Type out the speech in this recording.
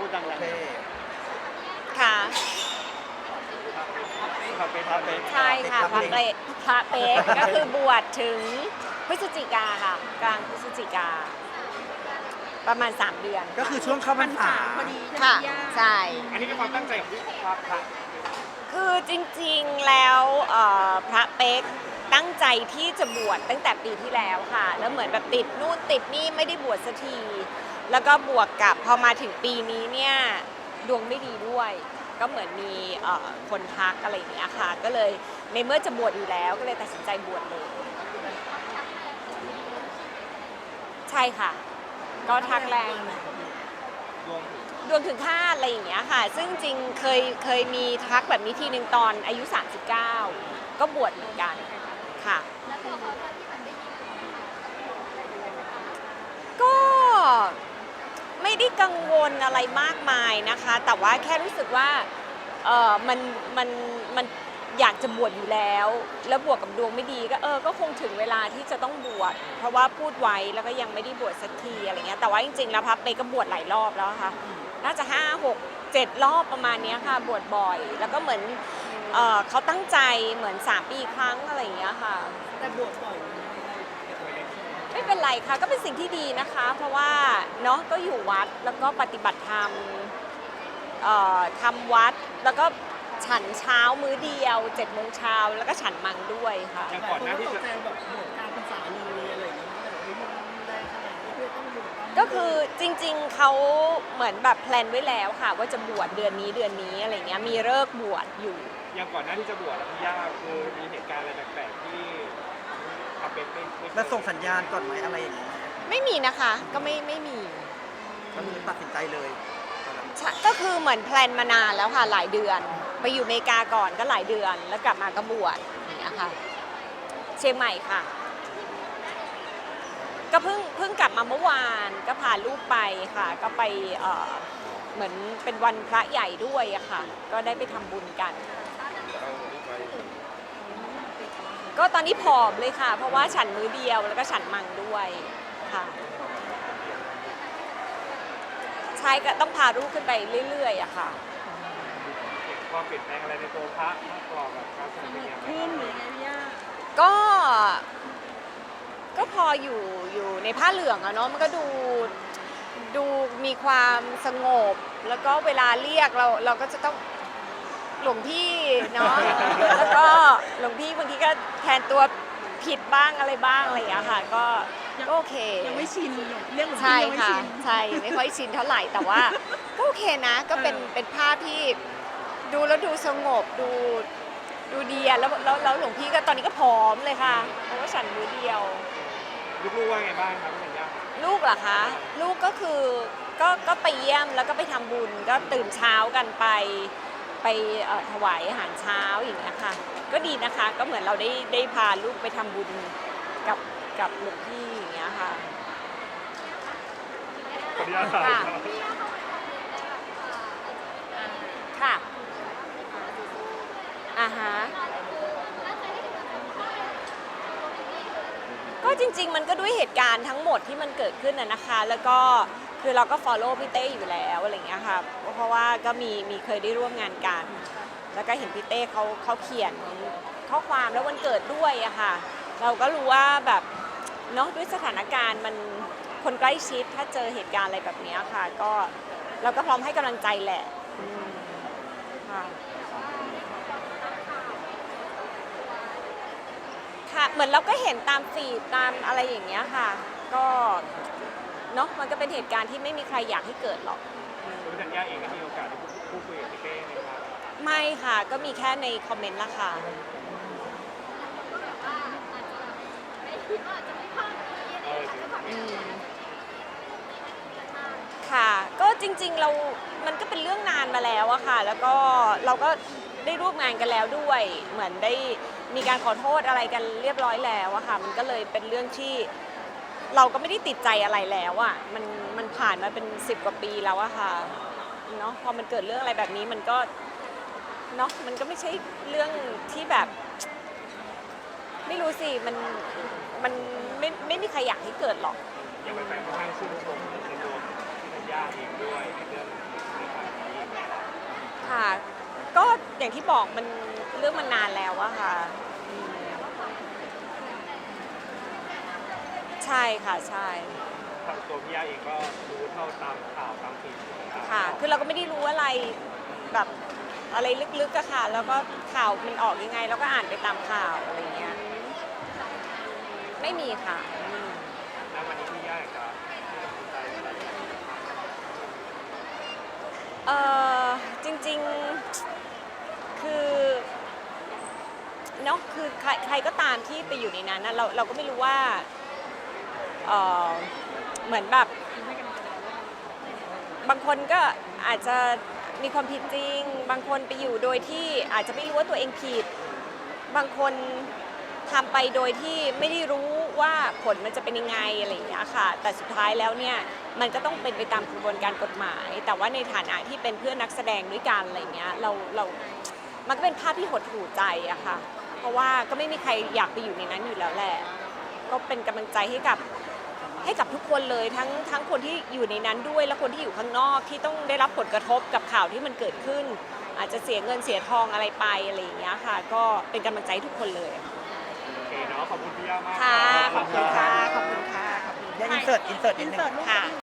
พูดดังโอๆเคค่ะพระเป๊กพระเป๊กใช่ค่ะพระเปรพระเป๊กก็คือบวชถึงพฤศจิกาค่ะ กลางพฤศจิกา ประมาณ 3 เดือน ก็คือช่วงเข้าพรรษาพอดีค่ะใช่ไหมย่าใช่ อันนี้เป็นความตั้งใจของพี่พระพระคือจริงๆแล้วเอ่อพระเป๊ก ตั้งใจที่จะบวชตั้งแต่ปีที่แล้วค่ะ แล้วเหมือนแบบติดนู่นติดนี่ไม่ได้บวชสักที แล้วก็บวกกับพอมาถึงปีนี้เนี่ยดวงไม่ดีด้วย ก็เหมือนมีเอ่อคนทักอะไรอย่างเงี้ยค่ะ ก็เลยในเมื่อจะบวชอยู่แล้วก็เลยตัดสินใจบวชเลยใช่ค่ะ ก็ทักแรงดวงดวงถึงคาดอะไรอย่างเงี้ยค่ะ ซึ่งจริงเคยเคยมีทักแบบนี้ทีหนึ่งตอนอายุ 39 ก็บวชเหมือนกัน ค่ะก็ไม่ได้กังวลอะไรมากมายนะคะ แต่ว่าแค่รู้สึกว่าเออมันมันมันอยากจะบวชอยู่แล้ว แล้วบวกกับดวงไม่ดีก็เออก็คงถึงเวลาที่จะต้องบวชเพราะว่าพูดไว้แล้วก็ยังไม่ได้บวชสักทีอะไรเงี้ยแต่ว่าจริงๆแล้วพับเปก็บวชหลายรอบแล้วค่ะ น่าจะ5 6 7รอบประมาณเนี้ยค่ะ บวชบ่อย แล้วก็เหมือน เอ่อเขาตั้งใจเหมือน 3 ปีครั้งอะไรอย่างเงี้ยค่ะ แต่บวชบ่อยไม่เป็นไรค่ะก็เป็นสิ่งที่ดีนะคะ เพราะว่าเนาะก็อยู่วัดแล้วก็ปฏิบัติธรรมเอ่อทำวัดแล้วก็ฉันเช้ามื้อเดียว7จ็ดโมงเช้าแล้วก็ฉันมังด้วยค่ะ อย่างแต่ก่อนคหนน้าก็ที่ตกจะใจแบบบวชกลารภาษาเลยอะไรอย่างเงี้ยแบบเฮ้ยมันแรงขนาดนี้เพื่อต้องบวชตอนนี้ก็คือจริงๆ เขาเหมือนแบบแพลนไว้แล้วค่ะ ว่าจะบวชเดือนนี้เดือนนี้อะไรเงี้ยมีเลิกษ์บวชอยู่ อย่างก่อนหน้าที่จะบวชแล้วพี่ย่าคือมีเหตุการณ์อะไรแปลกๆที่พระเป๊กไม่ไม่เคยแล้วส่งสัญญาณก่อนไหมอะไรอย่างเงี้ยไม่มีนะคะ ก็ไม่ไม่มีก็คือตัดสินใจเลยตอนนั้นใช่ก็คือเหมือนแพลนมานานแล้วค่ะหลายเดือน ไปอยู่อเมริกาก่อนก็หลายเดือน แล้วกลับมาก็บวชอย่างเงี้ยค่ะ เชียงใหม่ค่ะ ก็เพิ่งเพิ่งกลับมาเมื่อวานก็พาลูกไปค่ะ ก็ไปเอ่อ เหมือนเป็นวันพระใหญ่ด้วยอะค่ะ ก็ได้ไปทำบุญกัน ก็ตอนนี้ผอมเลยค่ะ เพราะว่าฉันมื้อเดียวแล้วก็ฉันมังด้วยค่ะใช่ก็ต้องพาลูกขึ้นไปเรื่อยๆอะค่ะ ความเปลี่ยนแปลงอะไรในตัวพระมากกว่าแบบการแสดงเป็นยังไงขึ้นหรือไงพี่ย่าก็ก็พออยู่อยู่ในผ้าเหลืองอะเนาะมันก็ดู ดูมีความสงบ แล้วก็เวลาเรียกเราเราก็จะต้องหลวงพี่เนาะ แล้วก็หลวงพี่บางทีก็แทนตัวผิดบ้างอะไรบ้างอะไรอย่างเงี้ยค่ะ ก็ก็โอเค ยังไม่ชินหรอกเรื่องของใช่พี่ยังไม่ค่ะ ชินใช่ไม่ค่อยชินเท่าไหร่แต่ว่าก็โอเคนะก็เป็นเออเป็นภาพที่ดูแล้วดูสงบดูดูดีอะแล้วแล้วแล้วหลวงพี่ก็ตอนนี้ก็ผอมเลยค่ะเพราะว่าฉันมือเดียว ลูกๆว่าไงบ้างครับพี่ย่า ลูกเหรอคะ ลูกก็คือก็ก็ไปเยี่ยมแล้วก็ไปทำบุญก็ตื่นเช้ากันไป ไปเอ่อถวายอาหารเช้าอย่างเงี้ยค่ะ ก็ดีนะคะก็เหมือนเราได้ได้พาลูกไปทำบุญกับกับหลวงพี่อย่างเงี้ยค่ะ ขออนุญาตถามค่ะครับค่ะอ่าฮะ ก็จริง ๆ มันก็ด้วยเหตุการณ์ทั้งหมดที่มันเกิดขึ้นน่ะนะคะ แล้วก็คือเราก็ follow พี่เต้อยู่แล้วอะไรอย่างเงี้ยค่ะเพราะว่าก็มีมีเคยได้ร่วมงานกัน แล้วก็เห็นพี่เต้เขาเขาเขียนข้อความแล้ววันเกิดด้วยอะค่ะ เราก็รู้ว่าแบบเนาะด้วยสถานการณ์มันคนใกล้ชิดถ้าเจอเหตุการณ์อะไรแบบเนี้ยค่ะ ก็เราก็พร้อมให้กำลังใจแหละอืมค่ะ ค่ะ เหมือนเราก็เห็นตามฟีดตามอะไรอย่างเงี้ยค่ะ ก็เนาะมันก็เป็นเหตุการณ์ที่ไม่มีใครอยากให้เกิดหรอก คุณสัญญาเองได้มีโอกาสได้พูดคุยกับพี่เป้ไหมครับไม่ค่ะ ก็มีแค่ในคอมเมนต์ละค่ะ เอออืมค่ะ ก็จริงๆเรา มันก็เป็นเรื่องนานมาแล้วอะค่ะ แล้วก็เราก็ได้ร่วมงานกันแล้วด้วย เหมือนได้ มีการขอโทษอะไรกันเรียบร้อยแล้วอะค่ะ มันก็เลยเป็นเรื่องที่เราก็ไม่ได้ติดใจอะไรแล้วอะมันมันผ่านมาเป็นสิบกว่าปีแล้วอะค่ะเนาะพอมันเกิดเรื่องอะไรแบบนี้มันก็เนาะมันก็ไม่ใช่เรื่องที่แบบ ไม่รู้สิมันมันไม่ไม่มีใครอยากให้เกิดหรอก ยังเป็นแฟนค่อนข้างชื่นชมในตัวพี่สัญญาเองด้วยในเรื่อง อย่างที่บอกมันเรื่องมันนานแล้วอะค่ะอืมใช่ค่ะใช่ ทางตัวพี่ย่าเองก็รู้เท่าตามข่าวตามฟีดต่างๆค่ะ คือเราก็ไม่ได้รู้อะไรแบบอะไรลึกๆอะค่ะ แล้วก็ข่าวมันออกยังไงเราก็อ่านไปตามข่าวอะไรเงี้ย ไม่มีค่ะอืมแล้ววันนี้พี่ย่าอยากจะตัดสินใจอะไร เออจริงๆ คือเนาะคือใค รใครก็ตามที่ไปอยู่ในนั้นนะเราเราก็ไม่รู้ว่าเออเหมือนแบบ บางคนก็อาจจะมีความผิดจริง บางคนไปอยู่โดยที่อาจจะไม่รู้ว่าตัวเองผิด บางคนทำไปโดยที่ไม่ได้รู้ว่าผลมันจะเป็นยังไงอะไรอย่างเงี้ยค่ะ แต่สุดท้ายแล้วเนี่ยมันก็ต้องเป็นไปตามกระบวนการกฎหมาย แต่ว่าในฐานะที่เป็นเพื่อนนักแสดงด้วยกันอะไรเงี้ยเราเรา มันก็เป็นภาพที่หดหู่ใจอะค่ะ เพราะว่าก็ไม่มีใครอยากไปอยู่ในนั้นอยู่แล้วแหละ ก็เป็นกำลังใจให้กับให้กับทุกคนเลยทั้งทั้งคนที่อยู่ในนั้นด้วยและคนที่อยู่ข้างนอกที่ต้องได้รับผลกระทบกับข่าวที่มันเกิดขึ้น อาจจะเสียเงินเสียทองอะไรไปอะไรอย่างเงี้ยค่ะ ก็เป็นกำลังใจให้ทุกคนเลยโอเคเนาะขอบคุณพี่ย่ามากค่ะรับขอบคุณค่ะขอบคุณค่ะขอบคุณยังอินเสิร์ตอินเสิร์ตนิดนึงเสิร์ตรูปค่ะที่